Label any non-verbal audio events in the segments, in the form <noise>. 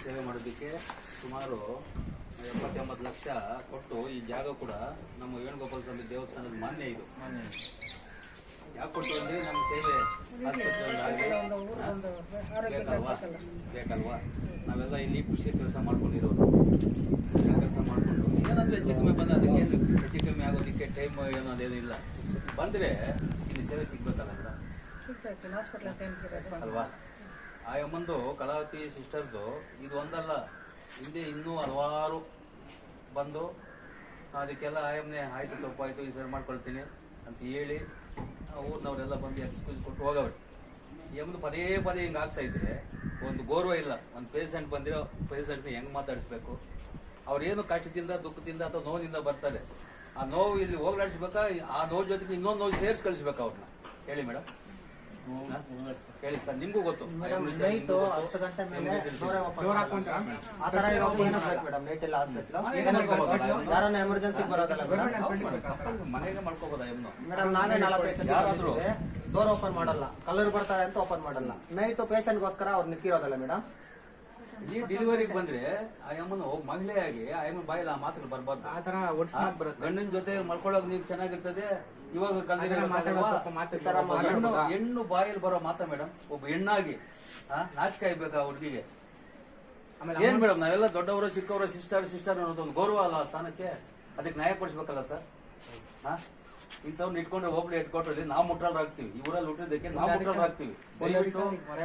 ಸೇವೆ ಮಾಡೋದಕ್ಕೆ ಸುಮಾರು ಎಪ್ಪತ್ತೆಂಬತ್ತು ಲಕ್ಷ ಕೊಟ್ಟು ಈ ಜಾಗ ಕೂಡ ನಮ್ಮ ವೇಣುಗೋಪಾಲ ಸ್ವಾಮಿ ದೇವಸ್ಥಾನದ ಮಾನ್ಯ ಇದು. ಯಾಕೆ ಕೊಟ್ಟು ಅಂದ್ರೆ ನಮ್ಮ ಸೇವೆ? ಬೇಕಲ್ವಾ? ಬೇಕಲ್ವಾ? ನಾವೆಲ್ಲ ಇಲ್ಲಿ ಕೃಷಿ ಕೆಲಸ ಮಾಡ್ಕೊಂಡಿರೋದು. ಕೃಷಿ ಕೆಲಸ ಮಾಡಿಕೊಂಡು ಏನಾದರೂ ಹೆಚ್ಚು ಕಮ್ಮಿ ಬಂದ ಅದಕ್ಕೆ ಹೆಚ್ಚು ಕಮ್ಮಿ ಆಗೋದಕ್ಕೆ ಟೈಮ್ ಏನೋ ಅದೇನಿಲ್ಲ ಬಂದ್ರೆ ಇಲ್ಲಿ ಸೇವೆ ಸಿಗ್ಬೇಕಲ್ಲ ಮೇಡಮ್? ಅಲ್ವಾ? ಆ ಯಮ್ಮಂದು ಕಲಾವತಿ ಸಿಸ್ಟರ್ದು ಇದು ಒಂದಲ್ಲ, ಹಿಂದೆ ಇನ್ನೂ ಹಲವಾರು ಬಂದು ಅದಕ್ಕೆಲ್ಲ ಆಯಮ್ಮನೆ ಆಯ್ತು ತಪ್ಪಾಯ್ತು ಈ ಸರಿ ಮಾಡ್ಕೊಳ್ತೀನಿ ಅಂತ ಹೇಳಿ ಊರಿನವರೆಲ್ಲ ಬಂದು ಎಕ್ಸ್ಕ್ಯೂಸ್ ಕೊಟ್ಟು ಹೋಗವ್ರೆ. ಎಮ್ದು ಪದೇ ಪದೇ ಹಿಂಗೆ ಆಗ್ತಾ ಇದ್ರೆ ಒಂದು ಗೌರವ ಇಲ್ಲ. ಒಂದು ಪೇಷಂಟ್ ಬಂದಿರೋ ಪೇಷಂಟ್ನ ಹೆಂಗೆ ಮಾತಾಡಿಸ್ಬೇಕು? ಅವ್ರೇನು ಕಷ್ಟದಿಂದ, ದುಃಖದಿಂದ ಅಥವಾ ನೋವಿನಿಂದ ಬರ್ತಾರೆ. ಆ ನೋವು ಇಲ್ಲಿ ಹೋಗ್ಲಾಡಿಸ್ಬೇಕಾ? ಆ ನೋವು ಜೊತೆಗೆ ಇನ್ನೊಂದು ನೋವು ಸೇರಿಸಿ ಕಳಿಸ್ಬೇಕು ಅವ್ರನ್ನ ಹೇಳಿ ಮೇಡಮ್ ಹೇಳಿ ಸರ್ ನಿಮಗೂ ಗೊತ್ತು ಗೊತ್ತು. ಹತ್ತು ಗಂಟೆ ಮೇಲೆ. ಆ ತರ ಇರೋದು ಏನೋ ಬೇಕು ಮೇಡಮ್ ನೈಟ್ ಎಲ್ಲ ಹಾಸ್ಪಿಟ್ಲ್ ಯಾರನ್ನ ಎಮರ್ಜೆನ್ಸಿ ಬರೋದಲ್ಲ ಮನೆಗೆ ಮಾಡ್ಕೋಬೋದಾ ಮೇಡಮ್ ನಾವೇ ನಲವತ್ತೈದು ಯಾರಾದ್ರೂ? ಡೋರ್ ಓಪನ್ ಮಾಡಲ್ಲ ಕಲರ್ ಬರ್ತಾರೆ ಅಂತ ಓಪನ್ ಮಾಡಲ್ಲ ನೈಟ್ ಪೇಷಂಟ್ಗೋಸ್ಕರ ಅವ್ರು ನಿಂತಿರೋದಲ್ಲ ಮೇಡಮ್ ಈ ಡೆಲಿವರಿಗೆ ಬಂದ್ರೆ ಆ ಯಮ್ಮನ ಮಹಿಳೆಯಾಗಿ ಆ ಯಮ್ಮನ ಬಾಯಿಲ್ಲ ಆ ಮಾತ್ರ ಬರಬಾರ್ದು. ಆ ತರ ವರ್ಷ ಮಾತು ಬರುತ್ತೆ. ಗಂಡನ ಜೊತೆ ಮಲ್ಕೊಳ್ಳೋಕೆ ನೀವು ಚೆನ್ನಾಗಿರ್ತದೆ ಇವಾಗ ಕಲ್ದಿರೋ ಮಾತಾಡೋ ಸ್ವಲ್ಪ ಮಾತು ತರ ಹೆಣ್ಣು ಬಾಯಲ್ಲಿ ಬರೋ ಮಾತಾ ಮೇಡಮ್ ಒಬ್ಬ ಹೆಣ್ಣಾಗಿ ನಾಚಿಕೆ ಆಗ್ಬೇಕು ಆ ಹುಡುಗಿಗೆ? ಏನ್ ಮೇಡಮ್ ನಾವೆಲ್ಲ ದೊಡ್ಡವರು ಚಿಕ್ಕವರು ಸಿಸ್ಟರ್ ಸಿಸ್ಟರ್ ಅನ್ನೋದು ಒಂದು ಗೌರವ ಅಲ್ಲ ಆ ಸ್ಥಾನಕ್ಕೆ? ಅದಕ್ಕೆ ನ್ಯಾಯ ಕೊಡಿಸ್ಬೇಕಲ್ಲ ಸರ್? ಹಾ ಇಂಥವ್ನ ಇಟ್ಕೊಂಡ್ರೆ ಹೋಗ್ಲಿ ಇಟ್ಕೊಟ್ರಲ್ಲಿ ನಾವು ಮುಟ್ಟಾಲ್ ಆಗ್ತೀವಿ. ಇವರಲ್ಲಿ ಹುಟ್ಟಿದ್ದಕ್ಕೆ ನಾವು ಮುಟ್ಟಾಲ್ ಆಗ್ತೀವಿ.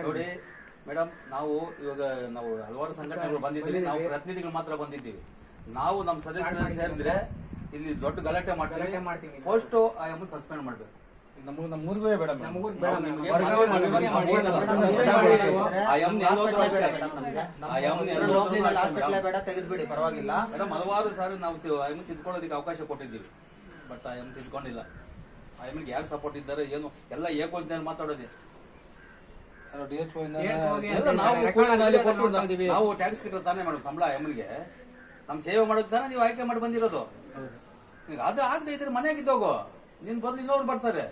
ನೋಡಿ ಮೇಡಮ್ ನಾವು ಇವಾಗ ನಾವು ಹಲವಾರು ಸಂಘಟನೆಗಳು ಬಂದಿದ್ದೀವಿ ನಾವು ಪ್ರತಿನಿಧಿಗಳು ಮಾತ್ರ ಬಂದಿದ್ದೀವಿ. ನಾವು ನಮ್ಮ ಸದಸ್ಯರು ಸೇರಿದ್ರೆ ಇಲ್ಲಿ ದೊಡ್ಡ ಗಲಾಟೆ ಮಾಡ್ತೀವಿ. ಪೋಸ್ಟ್ ಫಸ್ಟ್ ಆ ಎಮ್ಮ ಸಸ್ಪೆಂಡ್ ಮಾಡ್ಬೇಕು. ತೆಗೆದ್ಬಿಡಿ. ಪರವಾಗಿಲ್ಲ. ಮೇಡಮ್ ಹಲವಾರು ಸಾರಿ ನಾವು ಎಮ್ಮೆ ತಿದ್ಕೊಳ್ಳೋದಕ್ಕೆ ಅವಕಾಶ ಕೊಟ್ಟಿದ್ದೀವಿ. ಬಟ್ ಎಮ್ಮೆ ತಿದ್ಕೊಂಡಿಲ್ಲ. ಎಮ್ಮಿಗೆ ಯಾರು ಸಪೋರ್ಟ್ ಇದ್ದಾರೆ ಏನು? ಎಲ್ಲ ಏಕೋಂತ ಮಾತಾಡೋದೆ ಯಾರೋ DHO ಇಂದ ಏನ್ ಹೋಗಿ ಎಲ್ಲ ನಾವು record ಅಲ್ಲಿ ನಾಲಿ ಕೊಟ್ಟು ನಾವು ಟ್ಯಾಕ್ಸ್ ತಾನೇ ಮೇಡಮ್ ಸಂಬಳ ಎಮ್ಮನಿಗೆ ನಮ್ಮ ಸೇವೆ ಮಾಡೋದು ತಾನೇ ನೀವು ಆಯ್ಕೆ ಮಾಡಿ ಬಂದಿರೋದು. ಈಗ ಅದು ಆಗದೆ ಇದ್ರೆ ಮನೆಗೆ ಹೋಗು ನಿನ್ ಬಂದು ಇನ್ನೊಬ್ರು ಬರ್ತಾರೆ.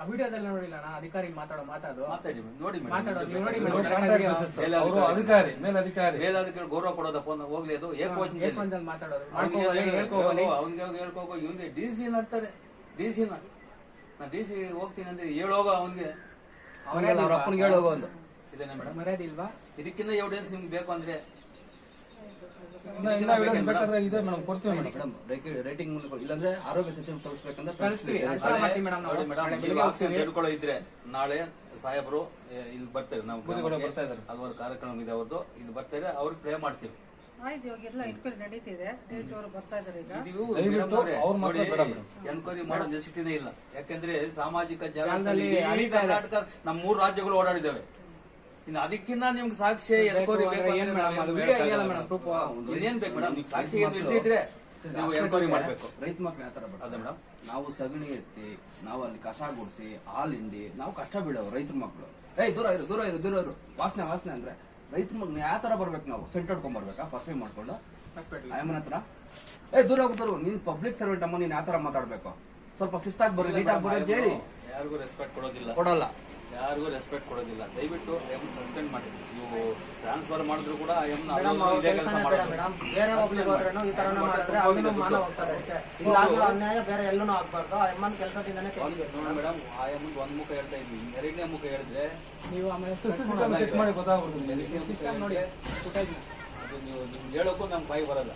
ಆ ವಿಡಿಯೋದಲ್ಲಿ ನೋಡಿಲ್ಲ ಅಣ್ಣ ಅಧಿಕಾರಿ ಮಾತಾಡೋ ಮಾತಾಡೋ ಮಾತಾಡಿ ನೋಡಿ ಮಾತಾಡೋದು ನೀವು ನೋಡಿ ಮೇಡಮ್. ಮೇಡಮ್. Contract basis. ಅವರು ಅಧಿಕಾರಿ ಮೇಲಧಿಕಾರಿ. ಮೇಲಾಧಿಕಾರಿ ಗೌರವ ಕೊಡೋದಪ್ಪ ಹೋಗ್ಲಿ ಅದು. ಏಕವಚನದಲ್ಲಿ ಏಕೊಂದಲ್ಲಿ ಮಾತಾಡೋದು. ಅವ್ನಿಗೆ ಮಾಡ್ಕೋಬೋದು ಹೇಳ್ಕೋಬೋದು ಅವ್ನಿಗೆ ಹೇಳ್ಕೋಗೋ ಇವನಿಗೆ ಡಿ ಸಿ ಅಂತಾರೆ. ಡಿ ಸಿನ ನಾ. ಡಿ ಸಿ ಹೋಗ್ತೀನಿ ಅಂದ್ರೆ ಹೇಳೋಗ ಅವನಿಗೆ. ಅವ್ರ ಅಪ್ಪನಿಗೆ ಹೇಳೋಗು ಒಂದು ಇದೇನೆ ಮೇಡಮ್. ಮರ್ಯಾದಿಲ್ವಾ ಇದಕ್ಕಿಂತ ಎವಿಡೆನ್ಸ್ ನಿಮ್ಗೆ ಬೇಕು ಅಂದ್ರೆ ಇನ್ನ ಇನ್ನ evidence ಬೇಕಾದ್ರೆ ಇದೆ ಮೇಡಮ್ ಕೊಡ್ತೀವಿ ಮೇಡಮ್. ಮೇಡಮ್ ರೇಟಿಂಗ್ ಮೂಲಕ ಇಲ್ಲಾಂದ್ರೆ ಆರೋಗ್ಯ ಸಚಿವ ತಲುಪಿಸ್ಬೇಕಂತ ಕಳಿಸ್ತೀವಿ. ಅನುಕೂಲ ಮಾಡ್ತೀವಿ ಮೇಡಮ್ ನಾವು. ನೋಡಿ ಮೇಡಮ್ ನಾಳೆ ನೀವು ಬೆಳಿಗ್ಗೆ ಹೋಗ್ತೀವಿ ತೆಗೆದುಕೊಳ್ಳೋ ಇದ್ರೆ ನಾಳೆ ಸಾಹೇಬರು ಇಲ್ಲಿ ಬರ್ತಾರೆ ನಾವು ಗ್ರಾಮಕ್ಕೆ. ಬರ್ತಾ ಇದ್ದಾರೆ. ಹಲವಾರು ಕಾರ್ಯಕ್ರಮ ಇದೆ ಅವ್ರದ್ದು. ಇಲ್ಲಿ ಬರ್ತಾರೆ ಅವ್ರಿಗೆ ಪ್ರೇ ಮಾಡ್ತೀವಿ. ಆಯ್ತು ಇವಾಗೆಲ್ಲ ಎನ್ಕ್ವೈರಿ ನಡೀತಿದೆ. ಡೇಟ್ ಅವರು ಬರ್ತಾ ಇದಾರೆ ಈಗ. ಇದು ದಯವಿಟ್ಟು ಅವ್ರು ಮಾತ್ರ ಬೇಡ ಮೇಡಮ್. ಎನ್ಕ್ವೈರಿ ಮಾಡೋ ನೆಸಿಟಿನೇ ಇಲ್ಲ. ಯಾಕಂದ್ರೆ ಸಾಮಾಜಿಕ ಜಾಲದಲ್ಲಿ ಜಾಲದಲ್ಲಿ ಹರಿತಾ ಇದೆ. ಕರ್ನಾಟಕ ನಮ್ಮ ಮೂರು ರಾಜ್ಯಗಳು ಓಡಾಡಿದ್ದಾವೆ. ಇನ್ನು ಅದಕ್ಕಿಂತ ನಿಮ್ಗೆ ಸಾಕ್ಷಿ ಎನ್ಕ್ವೈರಿ ಬೇಕು ಏನ್ ಮೇಡಮ್ ಅದು ಇನ್ನೇನ್ ಬೇಕು ಮೇಡಮ್ ನಿಮ್ಗೆ ಸಾಕ್ಷಿ ಏನು ಇರ್ತಿದ್ರೆ ನೀವು ಎನ್ಕ್ವೈರಿ ಮಾಡ್ಬೇಕು. ರೈತ ಮಕ್ಳು ಯಾವ ತರ ಅದೇ ಮೇಡಮ್ ನಾವು ಸಗಣಿ ಎತ್ತಿ ನಾವು ಅಲ್ಲಿ ಕಸ ಗುಡಿಸಿ ಹಾಲು ಹಿಂಡಿ ನಾವು ಕಷ್ಟ ಬೀಳೋರು ರೈತರ ಮಕ್ಳು. ಏಯ್ ದೂರ ಇರು ದೂರ ಇರು ದೂರ ಇರು. ವಾಸನೆ ವಾಸನೆ ಅಂದ್ರೆ ರೈತರ ಮಗ್ನ ಯಾವ ತರ ಬರ್ಬೇಕು ನಾವು? ಸೆಂಟ್ ಹೊಡ್ಕೊಂಡ್ಬರ್ಬೇಕಾ ಫಸ್ಟ್ ಟೈಮ್ ಮಾಡ್ಕೊಂಡು? ಆಯಮ್ಮನ ಹತ್ರ? ಏ ದೂರ ಹೋಗ್ತಾರು ನೀನ್ ಪಬ್ಲಿಕ್ ಸರ್ವೆಂಟ್ ಅಮ್ಮ ನೀನ್ ಯಾವ ತರ ಮಾತಾಡ್ಬೇಕು? ಸ್ವಲ್ಪ ಶಿಸ್ತಾಗಿ ಬರ್ರಿ ನೀಟಾಗಿ ಅಂತ ಹೇಳಿ. ಯಾರಿಗೂ ರೆಸ್ಪೆಕ್ಟ್ ಕೊಡೋದಿಲ್ಲ. ಕೊಡಲ್ಲ. ಯಾರಿಗೂ ರೆಸ್ಪೆಕ್ಟ್ ಕೊಡೋದಿಲ್ಲ. ದಯವಿಟ್ಟು ಎಂ ಸಸ್ಪೆಂಡ್ ಮಾಡಿ. ನೀವು ಟ್ರಾನ್ಸ್ಫರ್ ಮಾಡಿದ್ರು ಕೂಡ ಎಂ ಇದೇ ಕೆಲಸ ಮಾಡೋದು. ಮೇಡಮ್ ಆ ಎಂ ಮೇಡಮ್ ಆ ಎಮ್ಗೆ ಒಂದ್ ಮುಖ ಹೇಳ್ತಾ ಇದ್ವಿ ಎರಡನೇ ಮುಖ ಹೇಳಿದ್ರೆ ನೀವು ಆಮೇಲೆ ಸಿಸ್ಟಮ್ ಚೆಕ್ ಮಾಡಿ ಗೊತ್ತಾಗ್ಬಿಡ್ತದೆ ಸಿಸ್ಟಮ್ ನೋಡಿ. ಹೇಳಿದ್ರೆ ಅದು ನೀವು ನಿಮ್ಗೆ ಹೇಳೋಕ್ಕೂ ನಮ್ಗೆ ಬಾಯಿ ಬರಲ್ಲ.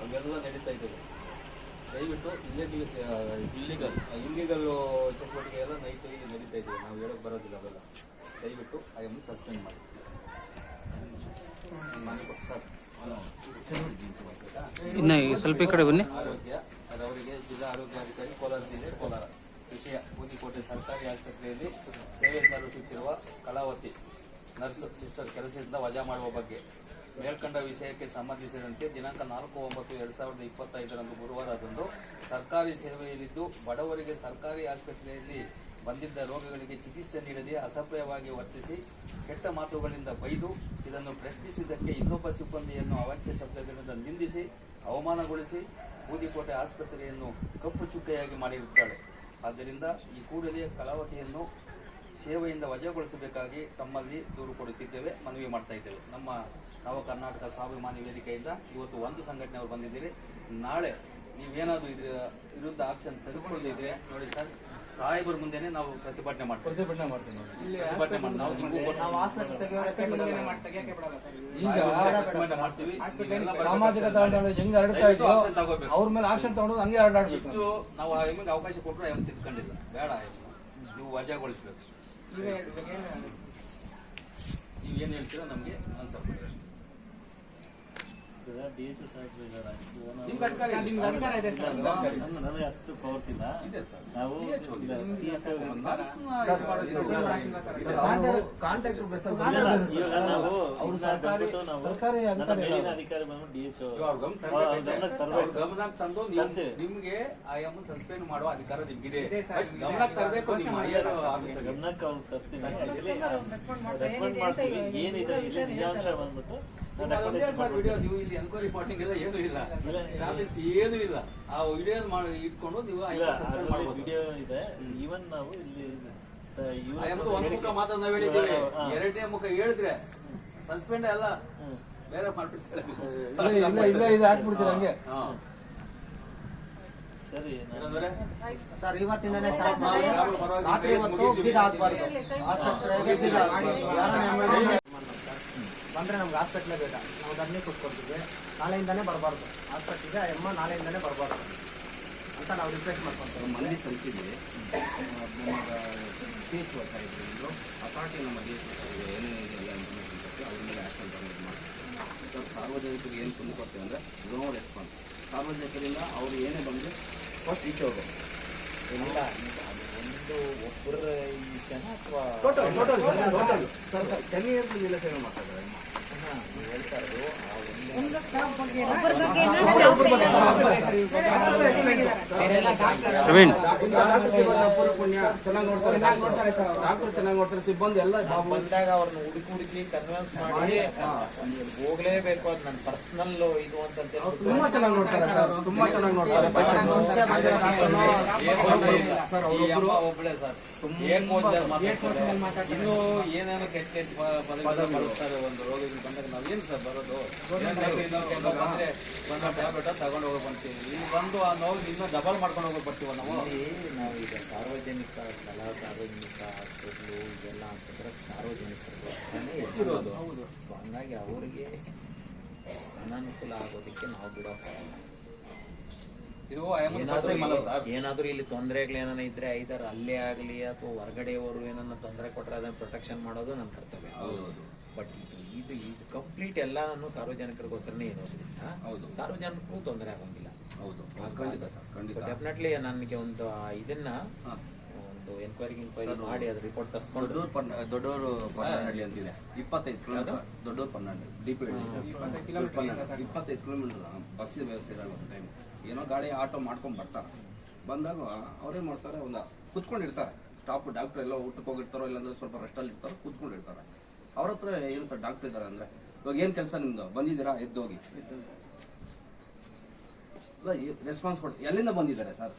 ಅವೆಲ್ಲ ನಡೀತಾ ಇದ್ದೀವಿ. ದಯವಿಟ್ಟು ಇಲ್ಲಿಗಲ್ ಇಲ್ಲಿಗಲ್ ಇಲ್ಲಿಗಲ್ ಚಟುವಟಿಕೆ ಎಲ್ಲ ನೈಟ್ ನಡೀತಾ ಇದೆ. ನಾವು ಹೇಳೋಕೆ ಬರೋದಿಲ್ಲ ಅವೆಲ್ಲ. ದಯವಿಟ್ಟು ಐ ಎಂ ಸಸ್ಪೆಂಡ್ ಮಾಡಿ. ಇನ್ನ ಇನ್ನು ಸ್ವಲ್ಪ ಈ ಕಡೆ ಬನ್ನಿ. ಆರೋಗ್ಯ ಅವರಿಗೆ ಜಿಲ್ಲಾ ಆರೋಗ್ಯಾಧಿಕಾರಿ ಕೋಲಾರ ಜಿಲ್ಲೆ ಕೋಲಾರ. ವಿಷಯ ಬೂದಿಕೋಟೆ ಸರ್ಕಾರಿ ಆಸ್ಪತ್ರೆಯಲ್ಲಿ ಸೇವೆ ಸಲ್ಲಿಸುತ್ತಿರುವ ಕಲಾವತಿ ನರ್ಸ್ ಸಿಸ್ಟರ್ ಕೆಲಸದಿಂದ ವಜಾ ಮಾಡುವ ಬಗ್ಗೆ. ಮೇಲ್ಕಂಡ ವಿಷಯಕ್ಕೆ ಸಂಬಂಧಿಸಿದಂತೆ ದಿನಾಂಕ ನಾಲ್ಕು ಒಂಬತ್ತು ಎರಡು ಸಾವಿರದ ಇಪ್ಪತ್ತೈದರಂದು ಗುರುವಾರದಂದು ಸರ್ಕಾರಿ ಸೇವೆಯಲ್ಲಿದ್ದು ಬಡವರಿಗೆ ಸರ್ಕಾರಿ ಆಸ್ಪತ್ರೆಯಲ್ಲಿ ಬಂದಿದ್ದ ರೋಗಗಳಿಗೆ ಚಿಕಿತ್ಸೆ ನೀಡದೆ ಅಸಭ್ಯವಾಗಿ ವರ್ತಿಸಿ ಕೆಟ್ಟ ಮಾತುಗಳಿಂದ ಬೈದು ಇದನ್ನು ಪ್ರಶ್ನಿಸಿದ್ದಕ್ಕೆ ಇನ್ನೊಬ್ಬ ಸಿಬ್ಬಂದಿಯನ್ನು ಅವಾಚ್ಯ ಶಬ್ದಗಳಿಂದ ನಿಂದಿಸಿ ಅವಮಾನಗೊಳಿಸಿ ಬೂದಿಕೋಟೆ ಆಸ್ಪತ್ರೆಯನ್ನು ಕಪ್ಪು ಚುಕ್ಕೆಯಾಗಿ ಮಾಡಿರುತ್ತಾಳೆ. ಆದ್ದರಿಂದ ಈ ಕೂಡಲೇ ಕಲಾವತಿಯನ್ನು ಸೇವೆಯಿಂದ ವಜಾಗೊಳಿಸಬೇಕಾಗಿ ತಮ್ಮಲ್ಲಿ ದೂರು ಕೊಡುತ್ತಿದ್ದೇವೆ. ಮನವಿ ಮಾಡ್ತಾ ಇದ್ದೇವೆ. ನಮ್ಮ ನವ ಕರ್ನಾಟಕ ಸ್ವಾಭಿಮಾನಿ ವೇದಿಕೆಯಿಂದ ಇವತ್ತು ಒಂದು ಸಂಘಟನೆ ಅವರು ಬಂದಿದ್ದೀರಿ. ನಾಳೆ ನೀವೇನಾದರೂ ಇದ್ರ ವಿರುದ್ಧ ಆಕ್ಷನ್ ತೆಗೆದುಕೊಳ್ಳಿದ್ರೆ ನೋಡಿ ಸರ್ ಸಾಹೇಬರ ಮುಂದೆನೆ ನಾವು ಪ್ರತಿಭಟನೆ ಮಾಡ್ತೀವಿ. ಪ್ರತಿಭಟನೆ ಮಾಡ್ತೀವಿ ಈಗ ಪ್ರತಿಭಟನೆ ಮಾಡ್ತೀವಿ. ಸಾಮಾಜಿಕ ತಾಣಗಳು ಹೆಂಗ್ ಹರಡ್ತಾ ಇದೆಯೋ ಅವ್ರ ಮೇಲೆ ಆಕ್ಷನ್ ತಗೊಂಡು ಹಂಗೆ ಹರಡಾಡ್ಬೇಕು. ನಾವು ಆ ಅವಕಾಶ ಕೊಟ್ಟರು ಯಾವ ತಿದ್ಕೊಂಡಿಲ್ಲ. ಬೇಡ ನೀವು ವಜಾಗೊಳಿಸ್ಬೇಕು. ನೀವೇನ್ ಏನು ನೀವು ಏನು ಹೇಳ್ತೀರೋ ನಮಗೆ ಆನ್ಸರ್ ಅಧಿಕಾರ ಇದೆ ಸರ್ ನನಗೆ ಅಷ್ಟು ಪವರ್ಸ್ ಇಲ್ಲ? ಇದೆ ಸರ್. ನಾವು ನಾವು ಅವ್ರು ಸರ್ಕಾರಿ- ಅಧಿಕಾರಿ ಬಂದು ಡಿ ಎಚ್ ಗಮನಕ್ಕೆ ತಂದು ನೀವು ತರ್ತೀವಿ. ನಿಮ್ಗೆ ಎಂ ಸಸ್ಪೆಂಡ್ ಮಾಡುವ ಅಧಿಕಾರ ನಿಮ್ಗಿದೆ. ಇದೆ ಸರ್, ಗಮನಕ್ಕೆ ತರಬೇಕು. ಗಮನಕ್ಕೆ ಅವ್ರು ತರ್ತೀನಿ ಏನಿದೆ? ನಿಜಾಂಶ ಬಂದ್ಬಿಟ್ಟು ಸರ್ ವಿಡಿಯೋ ನೀವು ಇಲ್ಲಿ ಎನ್ಕ್ವೈರಿ ಮಾಡಿಂಗ್ ಎಲ್ಲ ಏನೂ ಇಲ್ಲ. ಏನೂ ಇಲ್ಲ. ಆ ವಿಡಿಯೋ ಮಾಡಿ ಇಟ್ಕೊಂಡು ನೀವು ಇಲ್ಲ ವಿಡಿಯೋ ಇದೆ. ಈವನ್ ನಾವು ಇಲ್ಲಿ ಒಂದು ಮುಖ ಮಾತ್ರ ನಾವು ಹೇಳಿದ್ದೀವಿ. ಎರಡನೇ ಮುಖ ಹೇಳಿದ್ರೆ ಸಸ್ಪೆಂಡ್ ಅಲ್ಲ. ಬೇರೆ ಮಾಡ್ಬಿಡ್ತಾರೆ. ಇಲ್ಲ ಇಲ್ಲ <laughs> ಇಲ್ಲ ಇದು ಹಾಕ್ಬಿಡ್ತೀರ ಹಂಗೆ? ಸರಿ ರಾತ್ರಿ ಹೊತ್ತು. ಬೀಗ ಹಾಕ್ಬಾರ್ದು. ಆಸ್ಪತ್ರೆಗೆ ಬೀಗ ಬಂದ್ರೆ ನಮ್ಗೆ ಹಾಸ್ಪಿಟ್ಲೇ ಬೇಡ. ನಾವು ಅದನ್ನೇ ಕೂತ್ಕೊಳ್ತೀವಿ ನಾಳೆಯಿಂದಲೇ ಬರಬಾರ್ದು. ಹಾಸ್ಪಿಟ್ಲಿಗೆ ಎಮ್ಮ ನಾಳೆಯಿಂದಲೇ ಬರಬಾರ್ದು. ಅಂತ ನಾವು ರಿಕ್ವೆಸ್ಟ್ ಮಾಡ್ಕೊಂತೀವಿ. ಮನೇಲಿ ಸಲ್ಲಿಸಿದ್ವಿ ನಮಗೆ ಎಚ್ ಓ ಸಾಹೇಬ್ರು ಇದ್ರು ಅಥಾರಿಟಿ ಸಾಹೇಬ್ರು ಏನೇನಿದೆ ಎಲ್ಲ ಇನ್ಫಾರ್ಮೇಷನ್ ಕೊಟ್ಟು ಅವ್ರ ಆ್ಯಕ್ಷನ್ ತಗೊಂಡು ಮಾಡ್ತೀವಿ. ಸಾರ್ವಜನಿಕರಿಗೆ ಏನು ತುಂಬ ಕೊಡ್ತೀವಿ ಅಂದರೆ ನೋ ರೆಸ್ಪಾನ್ಸ್ ಸಾರ್ವಜನಿಕರಿಂದ ಅವರು ಏನೇ ಬಂದು ಫಸ್ಟ್ ಈಚೆ ಇಲ್ಲ ಒಂದು ಒಬ್ಬರ ಈ ಅಥವಾ total total total ten years ಸೇವೆ ಮಾಡ್ತಾ ಇದ್ದಾರೆ. ನೀವು ಹೇಳ್ತಾ ಇರೋದು ಫುಲ್ ಪುಣ್ಯ ಚೆನ್ನಾಗಿ ನೋಡ್ತಾರೆ ಡಾಕ್ಟರ್ ಚೆನ್ನಾಗಿ ನೋಡ್ತಾರೆ ಸಿಬ್ಬಂದಿ ಎಲ್ಲ ನಾವು ಬಂದಾಗ ಅವ್ರನ್ನ ಹುಡುಕಿ ಹುಡುಕಿ ಕನ್ವಿನ್ಸ್ ಮಾಡಿ. ಹೋಗ್ಲೇಬೇಕು ಅದು ನನ್ನ ಪರ್ಸನಲ್ ಇದು ಅಂತ ತುಂಬಾ ಚೆನ್ನಾಗಿ ನೋಡ್ತಾರೆ ಸರ್ ತುಂಬಾ ಚೆನ್ನಾಗಿ ನೋಡ್ತಾರೆ ಒಬ್ಬಳೇ ಸರ್ ತುಂಬಾ. ಇನ್ನು ಏನೇನೋ ಕೆಟ್ಟ ಕೆಟ್ಟ ಪದಗಳು. ಬಳಸ್ತಾರೆ ಒಂದು ರೋಗಿಗಳು ನಾವೇನು ಸರ್ ಬರೋದು? ಬಂದ ಟ್ಯಾಬ್ಲೆಟ್ ತಗೊಂಡು ಹೋಗಿ ಬರ್ತೀವಿ ಇಲ್ಲಿ ಬಂದು ಆ ನೋವು ಇನ್ನೂ ಡಬಲ್ ಮಾಡ್ಕೊಂಡು ಹೋಗಿ ಬರ್ತೀವ ನಾವು? ನಾವು ಈಗ ಸಾರ್ವಜನಿಕ ಸ್ಥಳ ಸಾರ್ವಜನಿಕ ಹಾಸ್ಪಿಟ್ಲು ಇದೆಲ್ಲ ಅಂತಂದ್ರೆ ಸಾರ್ವಜನಿಕರು ಹೌದು. ಸೊ ಹಂಗಾಗಿ ಅವರಿಗೆ ಅನಾನುಕೂಲ ಆಗೋದಕ್ಕೆ ನಾವು ಬಿಡೋಕ್ಕಾಗಲ್ಲ. ಏನಾದ್ರೂ ಇಲ್ಲಿ ತೊಂದರೆಗಳು ಏನಾನ ಇದ್ರೆ ಐದಾರು ಅಲ್ಲೇ ಆಗಲಿ ಅಥವಾ ಹೊರಗಡೆಯವರು ಏನನ್ನ ತೊಂದರೆ ಕೊಟ್ಟರೆ ಅದನ್ನ ಪ್ರೊಟೆಕ್ಷನ್ ಮಾಡೋದು ನಮ್ಮ ಕರ್ತವ್ಯ. ಬಟ್ ಇದು ಇದು ಇದು ಕಂಪ್ಲೀಟ್ ಎಲ್ಲಾನು ಸಾರ್ವಜನಿಕರಿಗೋಸ್ಕರನೇ ಇರೋದ್ರಿಂದ ಸಾರ್ವಜನಿಕರಿಗೂ ತೊಂದರೆ ಆಗೋಂಗಿಲ್ಲ. ಹೌದು. ಖಂಡಿತ ಸರ್ ಖಂಡಿತ ಡೆಫಿನೆಟ್ಲಿ ನನಗೆ ಒಂದು ಇದನ್ನ ಒಂದು ಎನ್ಕ್ವೈರಿ ಇನ್ಕ್ವೈರಿ ಮಾಡಿ ಅದು ರಿಪೋರ್ಟ್ ತರಿಸ್ಕೊಂಡು. ದೊಡ್ಡೂರು ಪನ್ನ ದೊಡ್ಡೂರು ಪನ್ನಹಳ್ಳಿ ಅಂತಿದೆ. ಇಪ್ಪತ್ತೈದು kilometre Dodduru Pannahalli D P ಇಪ್ಪತ್ತೈದು ಕಿಲೋಮೀಟರ್ ಬಸ್ ವ್ಯವಸ್ಥೆ ಇರಲ್ಲ ಒಂದು ಟೈಮ್ ಏನೋ ಗಾಡಿ ಆಟೋ ಮಾಡ್ಕೊಂಡು ಬರ್ತಾರೆ ಬಂದಾಗ ಅವ್ರೇನ್ ಮಾಡ್ತಾರೆ ಒಂದು ಕುತ್ಕೊಂಡಿರ್ತಾರೆ. ಸ್ಟಾಪ್ ಡಾಕ್ಟರ್ ಎಲ್ಲ ಊಟಕ್ಕೆ ಹೋಗಿರ್ತಾರೋ ಇಲ್ಲಾಂದ್ರೆ ಸ್ವಲ್ಪ ರೆಸ್ಟಲ್ಲಿ ಇರ್ತಾರೋ ಕುತ್ಕೊಂಡಿರ್ತಾರೆ. ಅವ್ರ ಹತ್ರ ಏನು ಸರ್ ಡಾಕ್ಟರ್ ಇದ್ದಾರೆ ಅಂದ್ರೆ? ಇವಾಗ ಏನು ಕೆಲಸ ನಿಮ್ಮದು ಬಂದಿದ್ದೀರಾ? ಎದ್ದೋಗಿ. ಅಲ್ಲ ರೆಸ್ಪಾನ್ಸ್ ಕೊಟ್ಟು ಎಲ್ಲಿಂದ ಬಂದಿದ್ದಾರೆ ಸರ್?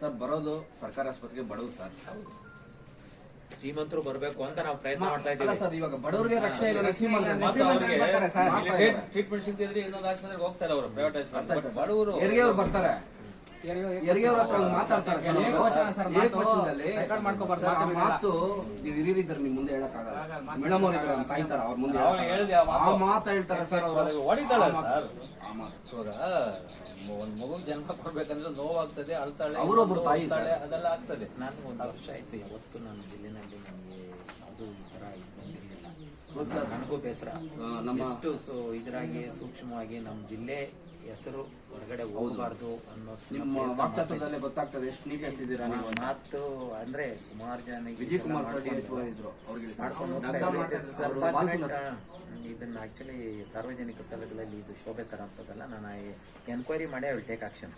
ಸರ್ ಬರೋದು ಸರ್ಕಾರಿ ಆಸ್ಪತ್ರೆಗೆ ಬಡವರು ಸರ್. ಶ್ರೀಮಂತರು ಬರಬೇಕು ಅಂತ ನಾವು ಪ್ರಯತ್ನ ಮಾಡ್ತಾ ಇದ್ದೀವಿ. ಸರ್ ಇವಾಗ ಬಡವರಿಗೆ ರಕ್ಷಣೆ ಇಲ್ಲ ಶ್ರೀಮಂತರಿಗೆ. ಟ್ರೀಟ್ಮೆಂಟ್ ಸಿಗ್ತಿದ್ರೆ ಇನ್ನೊಂದು ಆಸ್ಪತ್ರೆಗೆ ಹೋಗ್ತಾರೆ ಅವರು ಪ್ರೈವೇಟ್ ಆಸ್ಪತ್ರೆ ಬಡವರು ಬರ್ತಾರೆ? ಹೆರಿಗೆಯವ್ರ ಹತ್ರ ಮಾತಾಡ್ತಾರೆ ಸರ್. ಏಕವಚನ ಸರ್ ಮಾತು. ಏಕವಚನದಲ್ಲಿ ರೆಕಾರ್ಡ್ ಮಾಡ್ಕೊಬಾರ್ದು, ಆ ಮಾತು ಮಾತು ನೀವು ಹಿರಿಯರಿದ್ದಾರೆ ನಿಮ್ ಮುಂದೆ ಹೇಳಕ್ಕಾಗಲ್ಲ. ಮೇಡಮ್ ಅವ್ರು ಇದ್ದಾರೆ ಕಾಯ್ತಾರ ಅವ್ರ ಮುಂದೆ ಆ ಮಾತು. ಆ ಮಾತು ಹೇಳ್ತಾರೆ ಸರ್ ಅವರು. ಹೊಡಿತಾಳ ಸರ್. ಆ ಮಾತು. ಒಂದು ಮಗು ಜನ್ಮ ಕೊಡ್ಬೇಕಂದ್ರೆ ನೋವಾಗ್ತದೆ ಅಳ್ತಾಳೆ ಅವರೊಬ್ರು ತಾಯಿ ಅದೆಲ್ಲ ಆಗ್ತದೆ. ನಾನು ಒಂದು ವರ್ಷ ಆಯ್ತು ಯಾವತ್ತು ನಾನು ಜಿಲ್ಲೆನಲ್ಲಿ ನನಗೆ ಅದು ಈ ಥರ ಬಂದಿರಲಿಲ್ಲ. ನನಗೂ ಬೇಸರ. ಆ, ನಮ್ಮ ಎಷ್ಟು ಸೊ ಇದ್ರಾಗಿ ಸೂಕ್ಷ್ಮವಾಗಿ ನಮ್ಮ ಜಿಲ್ಲೆ ಹೆಸರು ಹೊರಗಡೆ ಹೋಗಬಾರ್ದು ಅನ್ನೋ ನಿಮ್ಮ ವಾಕ್ಚಾತುರ್ಯದಲ್ಲೇ ಗೊತ್ತಾಗ್ತದೆ ಎಷ್ಟು ನೀಟ್ ಇದ್ದೀರಾ ನೀವು. ಮಾತು ಅಂದ್ರೆ ಸುಮಾರು ಜನ ವಿಜಯ್ ಕುಮಾರ್ ಇದ್ರು. ಅವ್ರಿಗೆ ಮಾಡ್ಕೊಂಡು. ಇದನ್ನ ಆಕ್ಚುಲಿ ಸಾರ್ವಜನಿಕ ಸ್ಥಳಗಳಲ್ಲಿ ಇದು ಶೋಭೆ ತರ ಅಂತದಲ್ಲ ನಾನು ಎನ್ಕ್ವೈರಿ ಮಾಡಿ ಐ ವಿಲ್ ಟೇಕ್ ಆಕ್ಷನ್